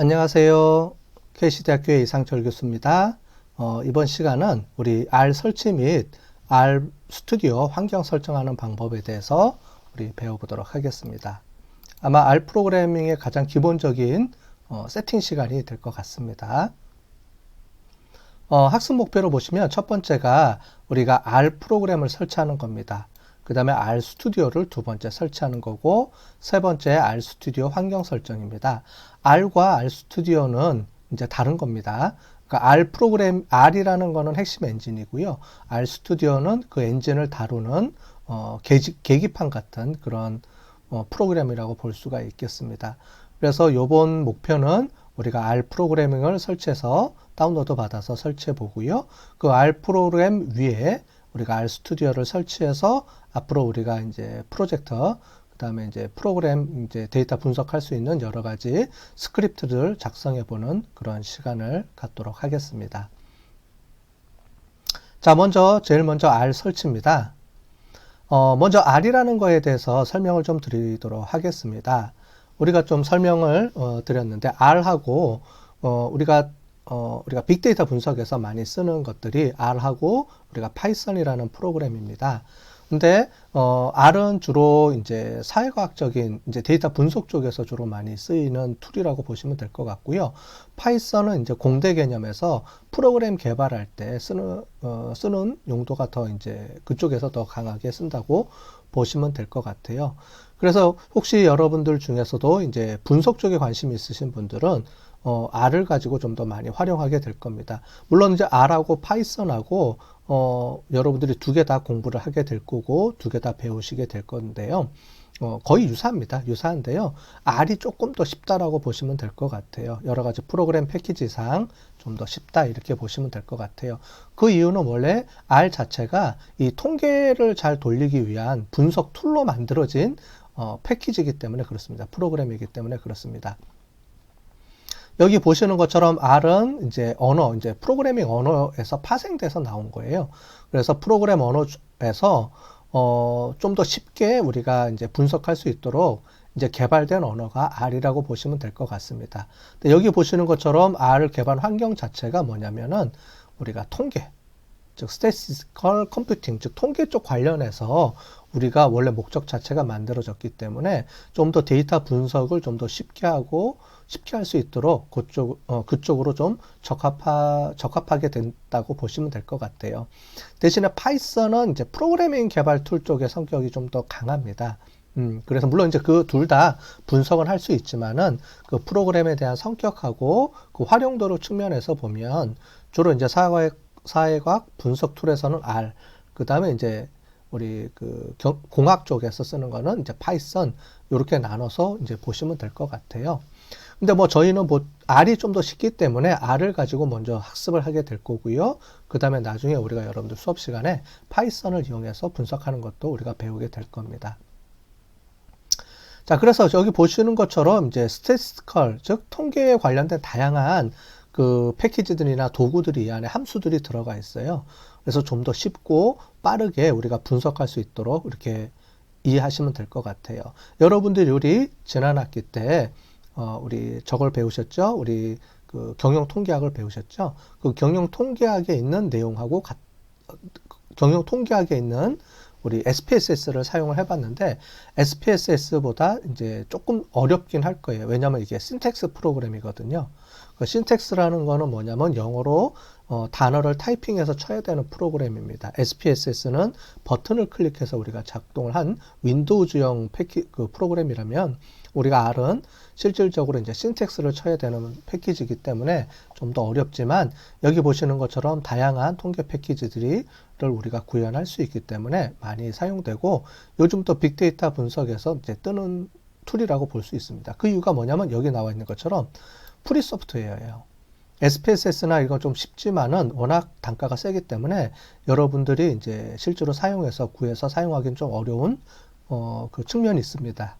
안녕하세요. KC대학교의 이상철 교수입니다. 어, 이번 시간은 우리 R 설치 및 R 스튜디오 환경 설정하는 방법에 대해서 우리 배워보도록 하겠습니다. 아마 R 프로그래밍의 가장 기본적인 어, 세팅 시간이 될 것 같습니다. 어, 학습 목표로 보시면 첫 번째가 우리가 R 프로그램을 설치하는 겁니다. 그 다음에 R 스튜디오를 두 번째 설치하는 거고, 세 번째 R 스튜디오 환경 설정입니다. R과 R 스튜디오는 이제 다른 겁니다. 그러니까 R 프로그램, R이라는 거는 핵심 엔진이고요. R 스튜디오는 그 엔진을 다루는, 어, 계기, 계기 판 같은 그런, 어, 프로그램이라고 볼 수가 있겠습니다. 그래서 요번 목표는 우리가 R 프로그래밍을 설치해서 다운로드 받아서 설치해 보고요. 그 R 프로그램 위에 우리가 R 스튜디오를 설치해서 앞으로 우리가 이제 프로젝터 그다음에 이제 프로그램 이제 데이터 분석할 수 있는 여러 가지 스크립트를 작성해 보는 그런 시간을 갖도록 하겠습니다. 자, 먼저 제일 먼저 R 설치입니다. 어, 먼저 R이라는 거에 대해서 설명을 좀 드리도록 하겠습니다. 우리가 좀 설명을 어, 드렸는데 R하고 어, 우리가 어, 우리가 빅데이터 분석에서 많이 쓰는 것들이 R하고 우리가 파이썬이라는 프로그램입니다. 근데 어, R은 주로 이제 사회과학적인 이제 데이터 분석 쪽에서 주로 많이 쓰이는 툴이라고 보시면 될 것 같고요. 파이썬은 이제 공대 개념에서 프로그램 개발할 때 쓰는 어, 쓰는 용도가 더 이제 그쪽에서 더 강하게 쓴다고 보시면 될 것 같아요. 그래서 혹시 여러분들 중에서도 이제 분석 쪽에 관심 있으신 분들은 어, R을 가지고 좀 더 많이 활용하게 될 겁니다. 물론 이제 R하고 파이썬하고 어, 여러분들이 두 개 다 공부를 하게 될 거고 두 개 다 배우시게 될 건데요. 어, 거의 유사합니다. 유사한데요. R이 조금 더 쉽다라고 보시면 될 것 같아요. 여러 가지 프로그램 패키지상 좀 더 쉽다 이렇게 보시면 될 것 같아요. 그 이유는 원래 R 자체가 이 통계를 잘 돌리기 위한 분석 툴로 만들어진 어, 패키지이기 때문에 그렇습니다. 프로그램이기 때문에 그렇습니다. 여기 보시는 것처럼 R은 이제 언어, 이제 프로그래밍 언어에서 파생돼서 나온 거예요. 그래서 프로그램 언어에서 어, 좀 더 쉽게 우리가 이제 분석할 수 있도록 이제 개발된 언어가 R이라고 보시면 될 것 같습니다. 근데 여기 보시는 것처럼 R 개발 환경 자체가 뭐냐면은 우리가 통계, 즉 statistical computing, 즉 통계 쪽 관련해서 우리가 원래 목적 자체가 만들어졌기 때문에 좀 더 데이터 분석을 좀 더 쉽게 하고 쉽게 할 수 있도록 그쪽, 어, 그쪽으로 좀 적합하, 적합하게 된다고 보시면 될 것 같아요. 대신에 파이썬은 이제 프로그래밍 개발 툴 쪽의 성격이 좀 더 강합니다. 음, 그래서 물론 이제 그 둘 다 분석은 할수 있지만은 그 프로그램에 대한 성격하고 그 활용도로 측면에서 보면 주로 이제 사회과학, 사회과학 분석 툴에서는 R, 그 다음에 이제 우리 그 경, 공학 쪽에서 쓰는 거는 이제 파이썬 이렇게 나눠서 이제 보시면 될 것 같아요. 근데 뭐 저희는 뭐 R이 좀 더 쉽기 때문에 R을 가지고 먼저 학습을 하게 될 거고요. 그 다음에 나중에 우리가 여러분들 수업 시간에 파이썬을 이용해서 분석하는 것도 우리가 배우게 될 겁니다. 자, 그래서 여기 보시는 것처럼 이제 스테티스컬, 즉 통계에 관련된 다양한 그 패키지들이나 도구들이 이 안에 함수들이 들어가 있어요. 그래서 좀 더 쉽고 빠르게 우리가 분석할 수 있도록 이렇게 이해하시면 될 것 같아요. 여러분들이 우리 지난 학기 때 어, 우리 저걸 배우셨죠? 우리 그 경영 통계학을 배우셨죠? 그 경영 통계학에 있는 내용하고 가, 경영 통계학에 있는 우리 SPSS를 사용을 해봤는데 SPSS보다 이제 조금 어렵긴 할 거예요. 왜냐하면 이게 신텍스 프로그램이거든요. 그 신텍스라는 거는 뭐냐면 영어로 어, 단어를 타이핑해서 쳐야 되는 프로그램입니다. SPSS는 버튼을 클릭해서 우리가 작동을 한 윈도우즈형 패키, 그 프로그램이라면 우리가 R은 실질적으로 이제 신텍스를 쳐야 되는 패키지이기 때문에 좀 더 어렵지만 여기 보시는 것처럼 다양한 통계 패키지들을 우리가 구현할 수 있기 때문에 많이 사용되고 요즘 또 빅데이터 분석에서 이제 뜨는 툴이라고 볼 수 있습니다. 그 이유가 뭐냐면 여기 나와 있는 것처럼 프리 소프트웨어예요. SPSS나 이건 좀 쉽지만은 워낙 단가가 세기 때문에 여러분들이 이제 실제로 사용해서 구해서 사용하기는 좀 어려운 어, 그 측면이 있습니다.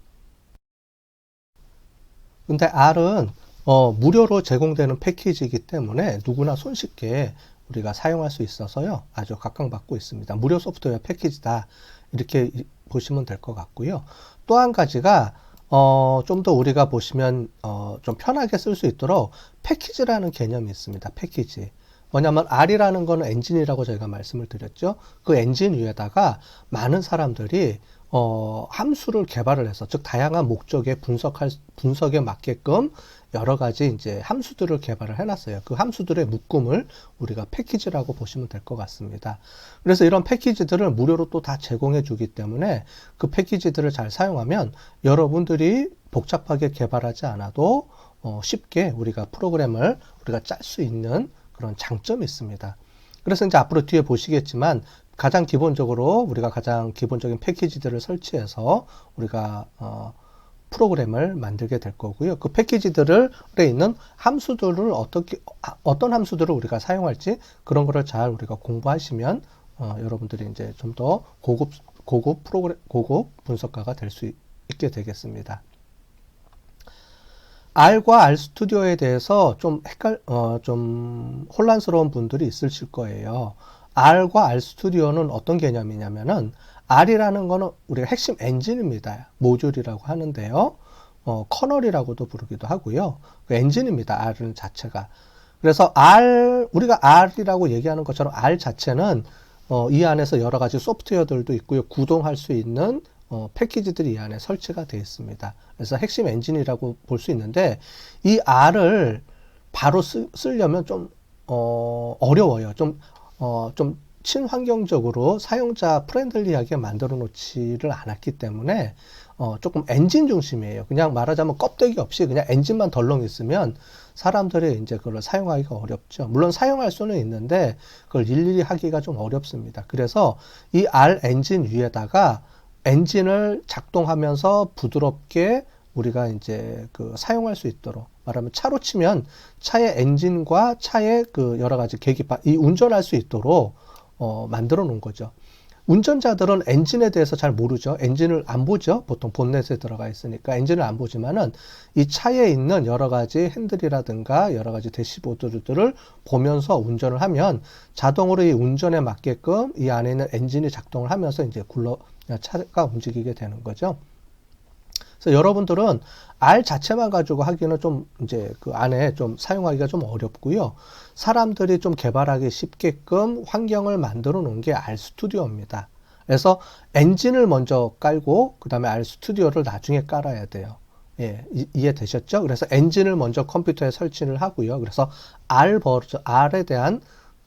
근데 R은 어, 무료로 제공되는 패키지이기 때문에 누구나 손쉽게 우리가 사용할 수 있어서요. 아주 각광받고 있습니다. 무료 소프트웨어 패키지다. 이렇게 보시면 될 것 같고요. 또 한 가지가 어, 좀 더 우리가 보시면 어, 좀 편하게 쓸 수 있도록 패키지라는 개념이 있습니다. 패키지. 뭐냐면 R이라는 거는 엔진이라고 저희가 말씀을 드렸죠. 그 엔진 위에다가 많은 사람들이 어, 함수를 개발을 해서 즉 다양한 목적에 분석할 분석에 맞게끔 여러 가지 이제 함수들을 개발을 해놨어요. 그 함수들의 묶음을 우리가 패키지라고 보시면 될 것 같습니다. 그래서 이런 패키지들을 무료로 또 다 제공해 주기 때문에 그 패키지들을 잘 사용하면 여러분들이 복잡하게 개발하지 않아도 어, 쉽게 우리가 프로그램을 우리가 짤 수 있는 그런 장점이 있습니다. 그래서 이제 앞으로 뒤에 보시겠지만 가장 기본적으로 우리가 가장 기본적인 패키지들을 설치해서 우리가 어, 프로그램을 만들게 될 거고요. 그 패키지들에 있는 함수들을 어떻게 어떤 함수들을 우리가 사용할지 그런 거를 잘 우리가 공부하시면 어, 여러분들이 이제 좀 더 고급 고급 프로그램 고급 분석가가 될 수 있게 되겠습니다. R과 R 스튜디오에 대해서 좀 헷갈 어, 좀 혼란스러운 분들이 있으실 거예요. R과 R 스튜디오는 어떤 개념이냐면은 R이라는 거는 우리가 핵심 엔진입니다. 모듈이라고 하는데요. 어, 커널이라고도 부르기도 하고요. 그 엔진입니다. R은 자체가. 그래서 R, 우리가 R이라고 얘기하는 것처럼 R 자체는 어, 이 안에서 여러 가지 소프트웨어들도 있고요. 구동할 수 있는 어, 패키지들이 이 안에 설치가 되어 있습니다. 그래서 핵심 엔진이라고 볼 수 있는데 이 R을 바로 쓰, 쓰려면 좀 어, 어려워요. 좀, 어, 좀 친환경적으로 사용자 프렌들리하게 만들어 놓지를 않았기 때문에 어, 조금 엔진 중심이에요. 그냥 말하자면 껍데기 없이 그냥 엔진만 덜렁 있으면 사람들이 이제 그걸 사용하기가 어렵죠. 물론 사용할 수는 있는데 그걸 일일이 하기가 좀 어렵습니다. 그래서 이 R 엔진 위에다가 엔진을 작동하면서 부드럽게 우리가 이제 그 사용할 수 있도록 말하면 차로 치면 차의 엔진과 차의 그 여러 가지 계기판 이 운전할 수 있도록 어, 만들어 놓은 거죠. 운전자들은 엔진에 대해서 잘 모르죠. 엔진을 안 보죠. 보통 본넷에 들어가 있으니까 엔진을 안 보지만은 이 차에 있는 여러 가지 핸들이라든가 여러 가지 대시보드들을 보면서 운전을 하면 자동으로 이 운전에 맞게끔 이 안에 있는 엔진이 작동을 하면서 이제 굴러 차가 움직이게 되는 거죠. 그래서 여러분들은 R 자체만 가지고 하기는 좀 이제 그 안에 좀 사용하기가 좀 어렵고요. 사람들이 좀 개발하기 쉽게끔 환경을 만들어 놓은 게 R 스튜디오입니다. 그래서 엔진을 먼저 깔고 그 다음에 R 스튜디오를 나중에 깔아야 돼요. 예, 이, 해되셨죠? 그래서 엔진을 먼저 컴퓨터에 설치를 하고요. 그래서 R 버전, R에 대한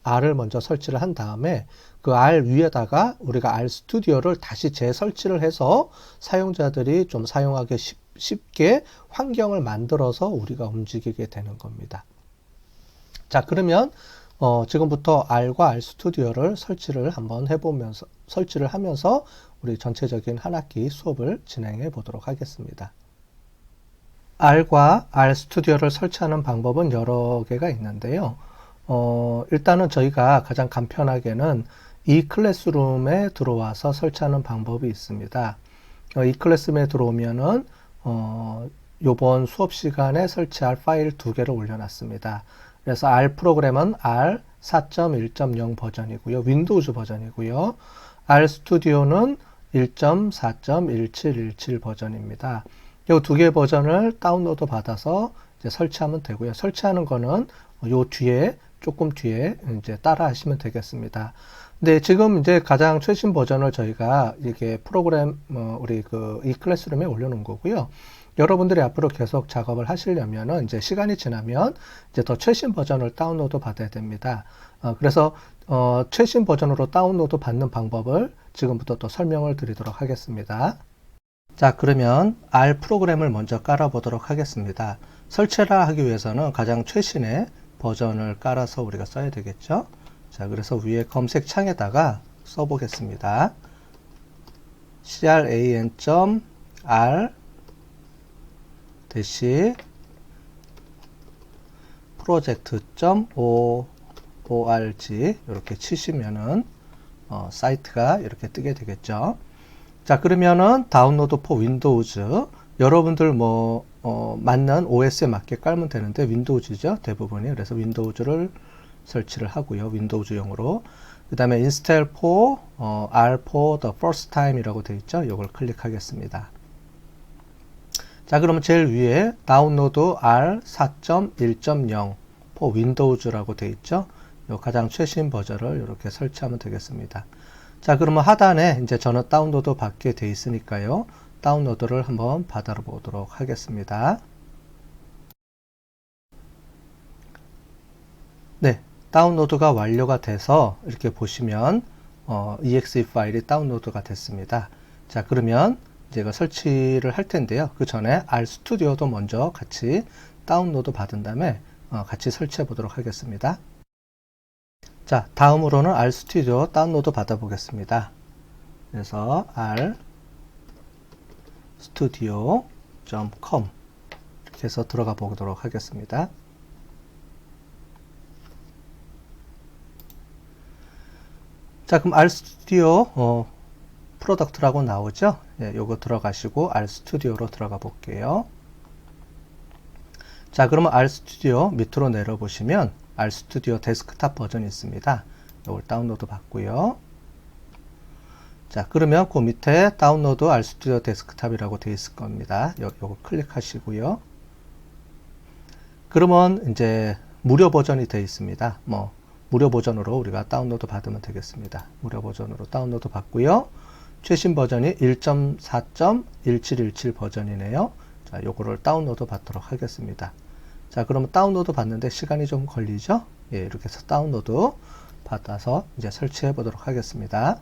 R을 먼저 설치를 한 다음에 그 R 위에다가 우리가 R 스튜디오를 다시 재설치를 해서 사용자들이 좀 사용하기 쉽, 쉽게 환경을 만들어서 우리가 움직이게 되는 겁니다. 자, 그러면 어, 지금부터 R과 R 스튜디오를 설치를 한번 해보면서 설치를 하면서 우리 전체적인 한 학기 수업을 진행해 보도록 하겠습니다. R과 R 스튜디오를 설치하는 방법은 여러 개가 있는데요. 어, 일단은 저희가 가장 간편하게는 이 클래스룸에 들어와서 설치하는 방법이 있습니다. 어, 이 클래스룸에 들어오면은 어, 요번 수업 시간에 설치할 파일 두 개를 올려놨습니다. 그래서 R 프로그램은 R 4.1.0 버전이고요. 윈도우즈 버전이고요. R 스튜디오는 1.4.1717 버전입니다. 이 두 개 버전을 다운로드 받아서 설치하면 되고요. 설치하는 거는 요 뒤에 조금 뒤에 이제 따라 하시면 되겠습니다. 네, 지금 이제 가장 최신 버전을 저희가 이렇게 프로그램 어, 우리 그 이 클래스룸에 올려놓은 거고요. 여러분들이 앞으로 계속 작업을 하시려면은 이제 시간이 지나면 이제 더 최신 버전을 다운로드 받아야 됩니다. 어, 그래서 어, 최신 버전으로 다운로드 받는 방법을 지금부터 또 설명을 드리도록 하겠습니다. 자, 그러면 R 프로그램을 먼저 깔아보도록 하겠습니다. 설치를 하기 위해서는 가장 최신의 버전을 깔아서 우리가 써야 되겠죠. 자, 그래서 위에 검색창에다가 써보겠습니다. cran.r 대시 프로젝트.org 이렇게 치시면은 어, 사이트가 이렇게 뜨게 되겠죠. 자 그러면은 다운로드 포 윈도우즈 여러분들 뭐 어, 맞는 OS에 맞게 깔면 되는데 윈도우즈죠 대부분이 그래서 윈도우즈를 설치를 하고요. 윈도우즈용으로. 그 다음에 install for 어, R for the first time 이라고 되어 있죠. 이걸 클릭하겠습니다. 자, 그러면 제일 위에 다운로드 R 4.1.0 for Windows라고 되어 있죠. 요 가장 최신 버전을 이렇게 설치하면 되겠습니다. 자, 그러면 하단에 이제 저는 다운로드 받게 돼 있으니까요. 다운로드를 한번 받아 보도록 하겠습니다. 네, 다운로드가 완료가 돼서 이렇게 보시면 어, exe 파일이 다운로드가 됐습니다. 자, 그러면 제가 설치를 할 텐데요. 그 전에 RStudio도 먼저 같이 다운로드 받은 다음에 어, 같이 설치해 보도록 하겠습니다. 자, 다음으로는 RStudio 다운로드 받아 보겠습니다. 그래서 rstudio.com 이렇게 해서 들어가 보도록 하겠습니다. 자, 그럼 RStudio 어, 프로덕트라고 나오죠? 예, 요거 들어가시고 RStudio로 들어가 볼게요. 자, 그러면 RStudio 밑으로 내려보시면 RStudio 데스크탑 버전이 있습니다. 이걸 다운로드 받고요. 자, 그러면 그 밑에 다운로드 RStudio 데스크탑이라고 되어 있을 겁니다. 요, 요거 클릭하시고요. 그러면 이제 무료 버전이 되어 있습니다. 뭐 무료 버전으로 우리가 다운로드 받으면 되겠습니다. 무료 버전으로 다운로드 받고요. 최신 버전이 1.4.1717 버전이네요. 자, 요거를 다운로드 받도록 하겠습니다. 자, 그러면 다운로드 받는데 시간이 좀 걸리죠? 예, 이렇게 해서 다운로드 받아서 이제 설치해 보도록 하겠습니다.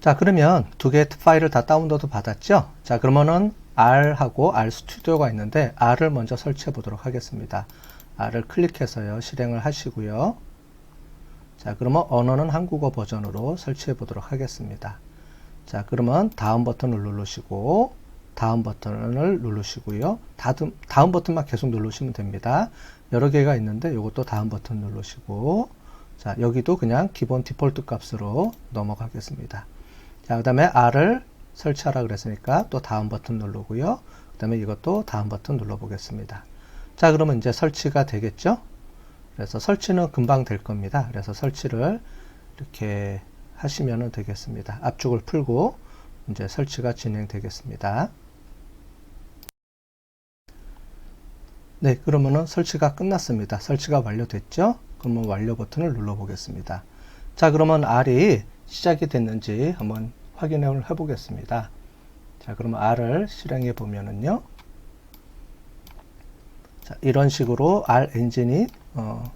자, 그러면 두 개의 파일을 다 다운로드 받았죠? 자, 그러면은 R하고 R 스튜디오가 있는데 R을 먼저 설치해 보도록 하겠습니다. R을 클릭해서요, 실행을 하시고요. 자, 그러면 언어는 한국어 버전으로 설치해 보도록 하겠습니다. 자, 그러면 다음 버튼을 누르시고, 다음 버튼을 누르시고요. 다음, 다음 버튼만 계속 누르시면 됩니다. 여러 개가 있는데, 이것도 다음 버튼 누르시고, 자, 여기도 그냥 기본 디폴트 값으로 넘어가겠습니다. 자, 그 다음에 R을 설치하라 그랬으니까 또 다음 버튼 누르고요. 그 다음에 이것도 다음 버튼 눌러보겠습니다. 자, 그러면 이제 설치가 되겠죠? 그래서 설치는 금방 될 겁니다. 그래서 설치를 이렇게 하시면 되겠습니다. 압축을 풀고 이제 설치가 진행되겠습니다. 네, 그러면은 설치가 끝났습니다. 설치가 완료됐죠? 그러면 완료 버튼을 눌러 보겠습니다. 자, 그러면 R이 시작이 됐는지 한번 확인을 해 보겠습니다. 자, 그러면 R을 실행해 보면은요. 자, 이런 식으로 R 엔진이 어,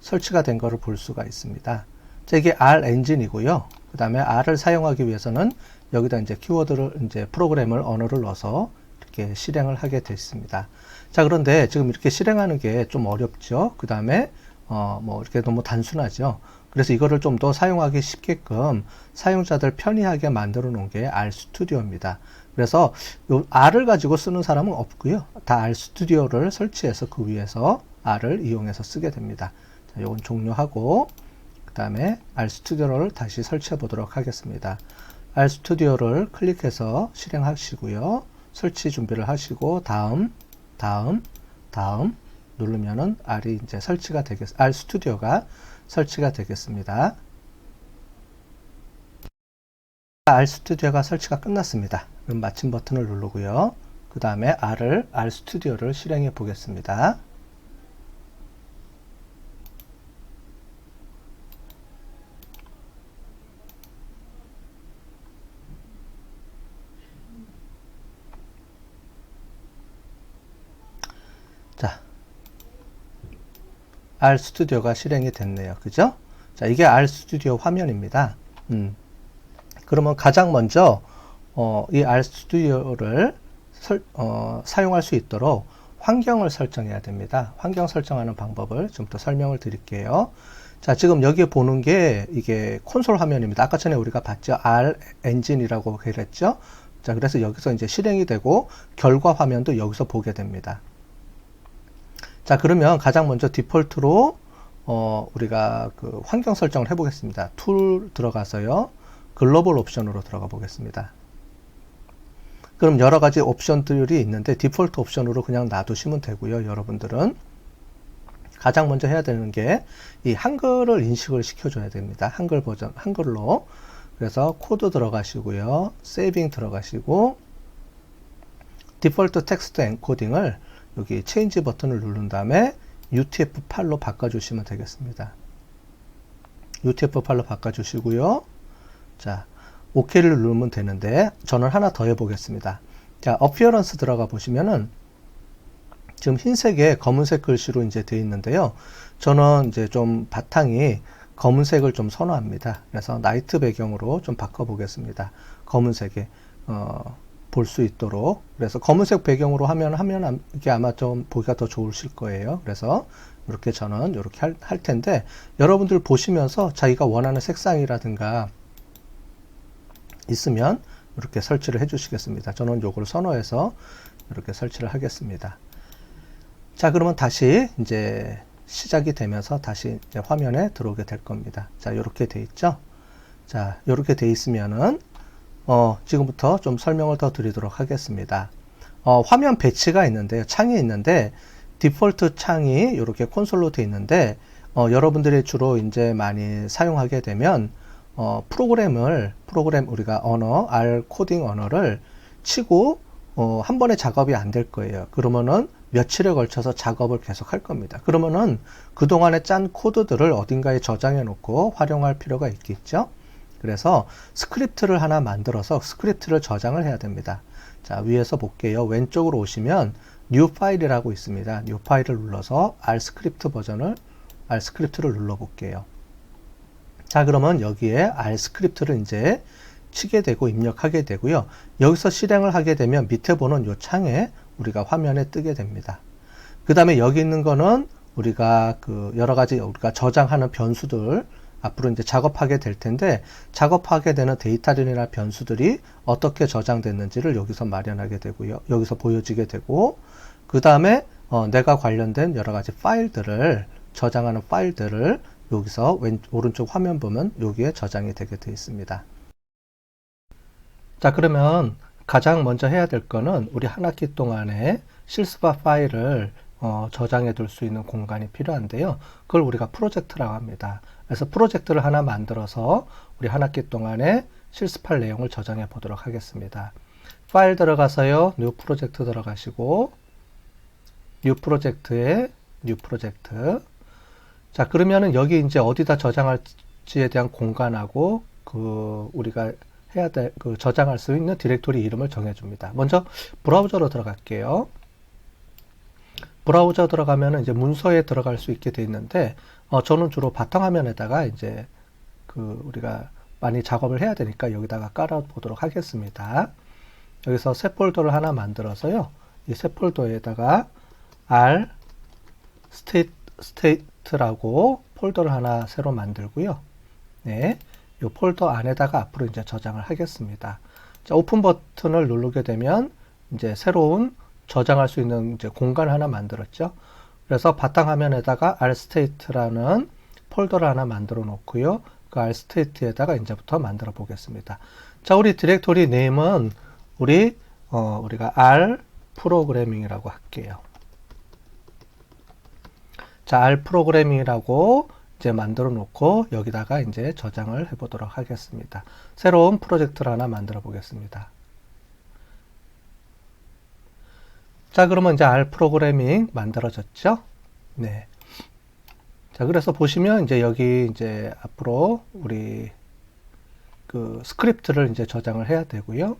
설치가 된 것을 볼 수가 있습니다. 자, 이게 R 엔진이고요. 그 다음에 R을 사용하기 위해서는 여기다 이제 키워드를 이제 프로그램을 언어를 넣어서 이렇게 실행을 하게 됐습니다. 자, 그런데 지금 이렇게 실행하는 게 좀 어렵죠. 그 다음에 어, 뭐 이렇게 너무 단순하죠. 그래서 이거를 좀 더 사용하기 쉽게끔 사용자들 편리하게 만들어 놓은 게 RStudio입니다. 그래서 R을 가지고 쓰는 사람은 없고요. 다 RStudio를 설치해서 그 위에서 R을 이용해서 쓰게 됩니다. 자, 이건 종료하고 그 다음에 RStudio를 다시 설치해 보도록 하겠습니다. RStudio를 클릭해서 실행하시고요. 설치 준비를 하시고 다음, 다음, 다음 누르면은 R이 이제 설치가 되겠, RStudio가 설치가 되겠습니다. RStudio가 설치가 끝났습니다. 그럼 마침 버튼을 누르고요. 그 다음에 R을, RStudio를 실행해 보겠습니다. 자, R 스튜디오가 실행이 됐네요. 그죠? 자, 이게 R 스튜디오 화면입니다. 음. 그러면 가장 먼저 어, 이 R 스튜디오를 설, 어, 사용할 수 있도록 환경을 설정해야 됩니다. 환경 설정하는 방법을 좀 더 설명을 드릴게요. 자, 지금 여기 보는 게 이게 콘솔 화면입니다. 아까 전에 우리가 봤죠? R 엔진이라고 그랬죠? 자, 그래서 여기서 이제 실행이 되고 결과 화면도 여기서 보게 됩니다. 자, 그러면 가장 먼저 디폴트로 어, 우리가 그 환경 설정을 해 보겠습니다. 툴 들어가서요. 글로벌 옵션으로 들어가 보겠습니다. 그럼 여러 가지 옵션들이 있는데 디폴트 옵션으로 그냥 놔두시면 되고요. 여러분들은 가장 먼저 해야 되는 게 이 한글을 인식을 시켜줘야 됩니다. 한글 버전, 한글로. 그래서 코드 들어가시고요. 세이빙 들어가시고 디폴트 텍스트 엔코딩을 여기 체인지 버튼을 누른 다음에 UTF-8로 바꿔주시면 되겠습니다. UTF-8로 바꿔주시고요. 자, OK를 누르면 되는데 저는 하나 더 해보겠습니다. 자, 어피어런스 들어가 보시면은 지금 흰색에 검은색 글씨로 이제 되어 있는데요. 저는 이제 좀 바탕이 검은색을 좀 선호합니다. 그래서 나이트 배경으로 좀 바꿔보겠습니다. 검은색에 어, 볼 수 있도록. 그래서 검은색 배경으로 하면 하면 이게 아마 좀 보기가 더 좋으실 거예요. 그래서 이렇게 저는 이렇게 할, 할 텐데 여러분들 보시면서 자기가 원하는 색상이라든가 있으면 이렇게 설치를 해 주시겠습니다. 저는 요걸 선호해서 이렇게 설치를 하겠습니다. 자, 그러면 다시 이제 시작이 되면서 다시 화면에 들어오게 될 겁니다. 자, 이렇게 돼 있죠? 자, 이렇게 돼 있으면은 어, 지금부터 좀 설명을 더 드리도록 하겠습니다. 어, 화면 배치가 있는데요. 창이 있는데 디폴트 창이 이렇게 콘솔로 돼 있는데 어, 여러분들이 주로 이제 많이 사용하게 되면 어, 프로그램을 프로그램 우리가 언어 R 코딩 언어를 치고 어, 한 번에 작업이 안 될 거예요. 그러면은 며칠에 걸쳐서 작업을 계속 할 겁니다. 그러면은 그동안에 짠 코드들을 어딘가에 저장해 놓고 활용할 필요가 있겠죠. 그래서 스크립트를 하나 만들어서 스크립트를 저장을 해야 됩니다. 자, 위에서 볼게요. 왼쪽으로 오시면 new 파일이라고 있습니다. new 파일을 눌러서 R 스크립트 버전을 R 스크립트를 눌러 볼게요. 자, 그러면 여기에 R 스크립트를 이제 치게 되고 입력하게 되고요. 여기서 실행을 하게 되면 밑에 보는 이 창에 우리가 화면에 뜨게 됩니다. 그 다음에 여기 있는 거는 우리가 그 여러 가지 우리가 저장하는 변수들 앞으로 이제 작업하게 될 텐데 작업하게 되는 데이터들이나 변수들이 어떻게 저장됐는지를 여기서 마련하게 되고요. 여기서 보여지게 되고 그 다음에 어, 내가 관련된 여러 가지 파일들을 저장하는 파일들을 여기서 왼 오른쪽 화면 보면 여기에 저장이 되게 되어 있습니다. 자 그러면 가장 먼저 해야 될 거는 우리 한 학기 동안에 실습화 파일을 어, 저장해 둘 수 있는 공간이 필요한데요. 그걸 우리가 프로젝트라고 합니다. 그래서 프로젝트를 하나 만들어서 우리 한 학기 동안에 실습할 내용을 저장해 보도록 하겠습니다. 파일 들어가서요. 뉴 프로젝트 들어가시고 뉴 프로젝트에 뉴 프로젝트 자 그러면은 여기 이제 어디다 저장할지에 대한 공간하고 그 우리가 해야 될 그 저장할 수 있는 디렉토리 이름을 정해줍니다. 먼저 브라우저로 들어갈게요. 브라우저 들어가면은 이제 문서에 들어갈 수 있게 돼 있는데 어, 저는 주로 바탕화면에다가 이제 그 우리가 많이 작업을 해야 되니까 여기다가 깔아 보도록 하겠습니다. 여기서 새 폴더를 하나 만들어서요. 이 새 폴더에다가 r state state라고 폴더를 하나 새로 만들고요. 네. 이 폴더 안에다가 앞으로 이제 저장을 하겠습니다. 자, 오픈 버튼을 누르게 되면 이제 새로운 저장할 수 있는 이제 공간을 하나 만들었죠. 그래서 바탕 화면에다가 rstate라는 폴더를 하나 만들어 놓고요. 그 rstate에다가 이제부터 만들어 보겠습니다. 자, 우리 디렉토리 네임은 우리 어, 우리가 r 프로그래밍이라고 할게요. 자, R 프로그래밍이라고 이제 만들어 놓고 여기다가 이제 저장을 해 보도록 하겠습니다. 새로운 프로젝트를 하나 만들어 보겠습니다. 자, 그러면 이제 R 프로그래밍 만들어졌죠? 네. 자, 그래서 보시면 이제 여기 이제 앞으로 우리 그 스크립트를 이제 저장을 해야 되고요.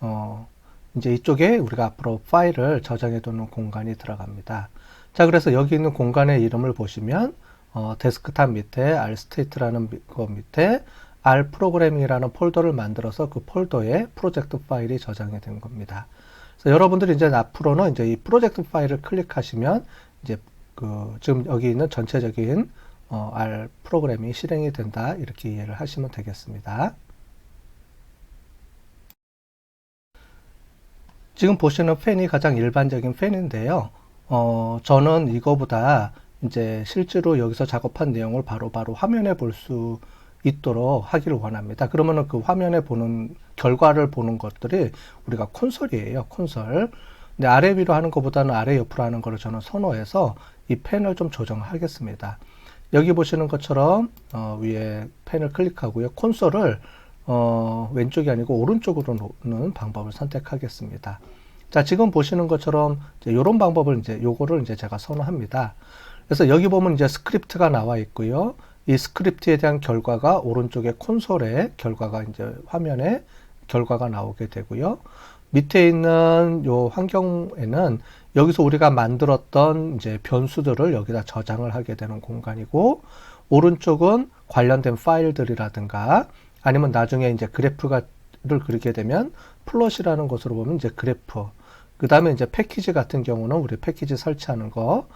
어, 이제 이쪽에 우리가 앞으로 파일을 저장해 두는 공간이 들어갑니다. 자, 그래서 여기 있는 공간의 이름을 보시면 어, 데스크탑 밑에 rstate라는 거 밑에 r 프로그래밍이라는 폴더를 만들어서 그 폴더에 프로젝트 파일이 저장이 된 겁니다. 그래서 여러분들이 이제 앞으로는 이제 이 프로젝트 파일을 클릭하시면 이제 그 지금 여기 있는 전체적인 어, R 프로그램이 실행이 된다 이렇게 이해를 하시면 되겠습니다. 지금 보시는 펜이 가장 일반적인 펜인데요. 어, 저는 이거보다 이제 실제로 여기서 작업한 내용을 바로바로 바로 화면에 볼 수 있도록 하기를 원합니다. 그러면은 그 화면에 보는 결과를 보는 것들이 우리가 콘솔이에요. 콘솔. 근데 아래 위로 하는 것보다는 아래 옆으로 하는 것을 저는 선호해서 이 펜을 좀 조정하겠습니다. 여기 보시는 것처럼 어, 위에 펜을 클릭하고요. 콘솔을 어, 왼쪽이 아니고 오른쪽으로 놓는 방법을 선택하겠습니다. 자, 지금 보시는 것처럼 이제 이런 방법을 이제 요거를 이제 제가 선호합니다. 그래서 여기 보면 이제 스크립트가 나와 있고요. 이 스크립트에 대한 결과가 오른쪽에 콘솔에 결과가 이제 화면에 결과가 나오게 되고요. 밑에 있는 요 환경에는 여기서 우리가 만들었던 이제 변수들을 여기다 저장을 하게 되는 공간이고 오른쪽은 관련된 파일들이라든가 아니면 나중에 이제 그래프가를 그리게 되면 플롯이라는 것으로 보면 이제 그래프 그 다음에 이제 패키지 같은 경우는 우리 패키지 설치하는 거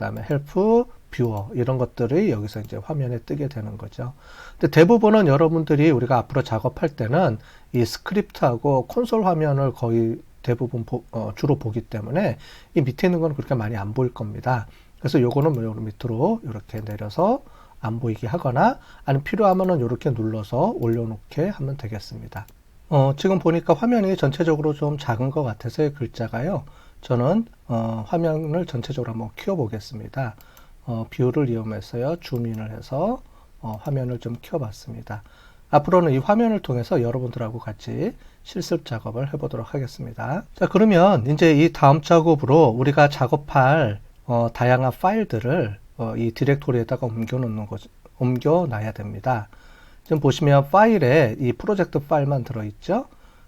그 다음에 헬프 뷰어 이런 것들이 여기서 이제 화면에 뜨게 되는 거죠. 근데 대부분은 여러분들이 우리가 앞으로 작업할 때는 이 스크립트하고 콘솔 화면을 거의 대부분 보, 어, 주로 보기 때문에 이 밑에 있는 건 그렇게 많이 안 보일 겁니다. 그래서 요거는 뭐 밑으로 이렇게 내려서 안 보이게 하거나 아니면 필요하면은 이렇게 눌러서 올려놓게 하면 되겠습니다. 어, 지금 보니까 화면이 전체적으로 좀 작은 것 같아서 글자가요. 저는 어, 화면을 전체적으로 한번 키워 보겠습니다. 어, 뷰를 이용해서요. 줌인을 해서 어, 화면을 좀 키워봤습니다. 앞으로는 이 화면을 통해서 여러분들하고 같이 실습 작업을 해보도록 하겠습니다. 자, 그러면 이제 이 다음 작업으로 우리가 작업할 어, 다양한 파일들을 어, 이 디렉토리에다가 옮겨 놓는 것, 옮겨 놔야 됩니다. 지금 보시면 파일에 이 프로젝트 파일만 들어있죠.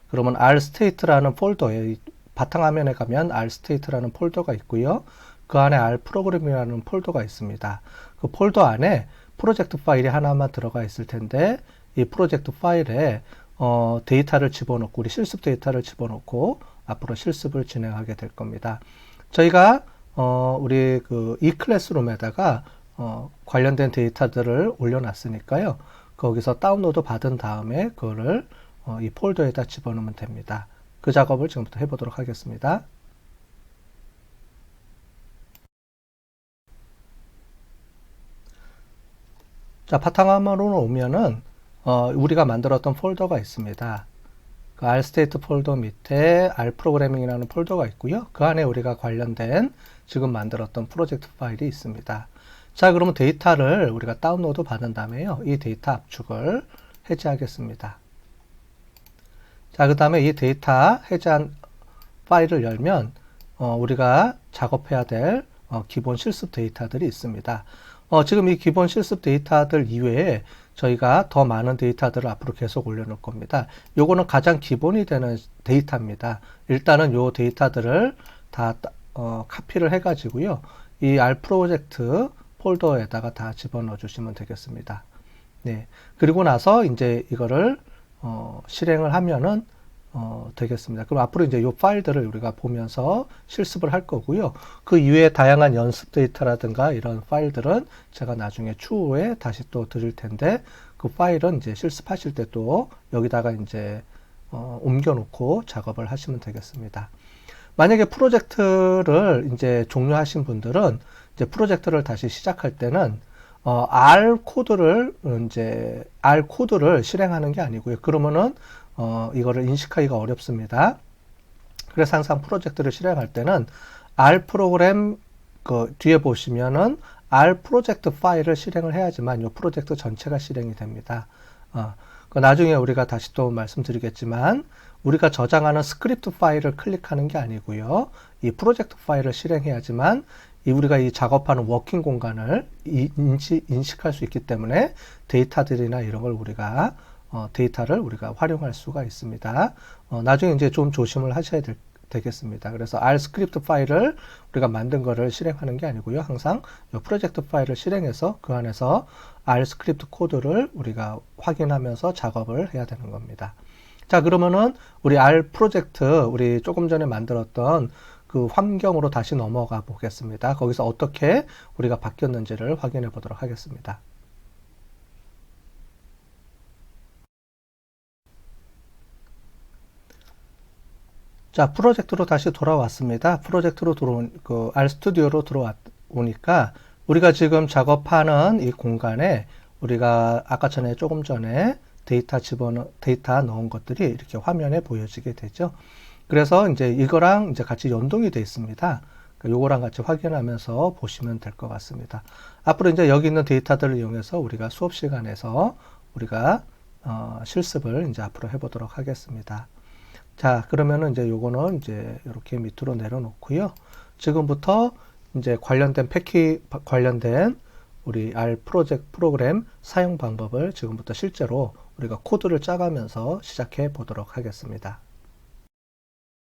그러면 rstate라는 폴더에 바탕화면에 가면 rstate라는 폴더가 있고요. 그 안에 r 프로그램이라는 폴더가 있습니다. 그 폴더 안에 프로젝트 파일이 하나만 들어가 있을 텐데 이 프로젝트 파일에 어, 데이터를 집어넣고 우리 실습 데이터를 집어넣고 앞으로 실습을 진행하게 될 겁니다. 저희가 어, 우리 그이 클래스룸에다가 어, 관련된 데이터들을 올려놨으니까요. 거기서 다운로드 받은 다음에 그거를 어, 이 폴더에다 집어넣으면 됩니다. 그 작업을 지금부터 해보도록 하겠습니다. 자, 바탕화면으로 오면은 어, 우리가 만들었던 폴더가 있습니다. 그 rstate 폴더 밑에 rprogramming이라는 폴더가 있고요. 그 안에 우리가 관련된 지금 만들었던 프로젝트 파일이 있습니다. 자, 그러면 데이터를 우리가 다운로드 받은 다음에요. 이 데이터 압축을 해제하겠습니다. 자, 그 다음에 이 데이터 해제한 파일을 열면 어, 우리가 작업해야 될 어, 기본 실습 데이터들이 있습니다. 어, 지금 이 기본 실습 데이터들 이외에 저희가 더 많은 데이터들을 앞으로 계속 올려놓을 겁니다. 요거는 가장 기본이 되는 데이터입니다. 일단은 요 데이터들을 다 어, 카피를 해 가지고요. 이 R 프로젝트 폴더에다가 다 집어넣어 주시면 되겠습니다. 네. 그리고 나서 이제 이거를 어, 실행을 하면은 어, 되겠습니다. 그럼 앞으로 이제 이 파일들을 우리가 보면서 실습을 할 거고요. 그 이외에 다양한 연습 데이터라든가 이런 파일들은 제가 나중에 추후에 다시 또 드릴 텐데 그 파일은 이제 실습하실 때 또 여기다가 이제 어, 옮겨 놓고 작업을 하시면 되겠습니다. 만약에 프로젝트를 이제 종료하신 분들은 이제 프로젝트를 다시 시작할 때는 어, R 코드를 이제 R 코드를 실행하는 게 아니고요. 그러면은 어, 이거를 인식하기가 어렵습니다. 그래서 항상 프로젝트를 실행할 때는 R 프로그램 그 뒤에 보시면은 R 프로젝트 파일을 실행을 해야지만 이 프로젝트 전체가 실행이 됩니다. 어, 그 나중에 우리가 다시 또 말씀드리겠지만 우리가 저장하는 스크립트 파일을 클릭하는 게 아니고요. 이 프로젝트 파일을 실행해야지만 이 우리가 이 작업하는 워킹 공간을 인지, 인식할 수 있기 때문에 데이터들이나 이런 걸 우리가 어, 데이터를 우리가 활용할 수가 있습니다. 어, 나중에 이제 좀 조심을 하셔야 될, 되겠습니다. 그래서 R 스크립트 파일을 우리가 만든 거를 실행하는 게 아니고요. 항상 이 프로젝트 파일을 실행해서 그 안에서 R 스크립트 코드를 우리가 확인하면서 작업을 해야 되는 겁니다. 자, 그러면은 우리 R 프로젝트 우리 조금 전에 만들었던 그 환경으로 다시 넘어가 보겠습니다. 거기서 어떻게 우리가 바뀌었는지를 확인해 보도록 하겠습니다. 자, 프로젝트로 다시 돌아왔습니다. 프로젝트로 들어온, 그, RStudi오로 들어오니까 우리가 지금 작업하는 이 공간에 우리가 아까 전에 조금 전에 데이터 집어넣, 데이터 넣은 것들이 이렇게 화면에 보여지게 되죠. 그래서 이제 이거랑 이제 같이 연동이 되어 있습니다. 그러니까 요거랑 같이 확인하면서 보시면 될 것 같습니다. 앞으로 이제 여기 있는 데이터들을 이용해서 우리가 수업 시간에서 우리가 어, 실습을 이제 앞으로 해보도록 하겠습니다. 자, 그러면은 이제 요거는 이제 이렇게 밑으로 내려놓고요. 지금부터 이제 관련된 패키 관련된 우리 R 프로젝트 프로그램 사용 방법을 지금부터 실제로 우리가 코드를 짜가면서 시작해 보도록 하겠습니다.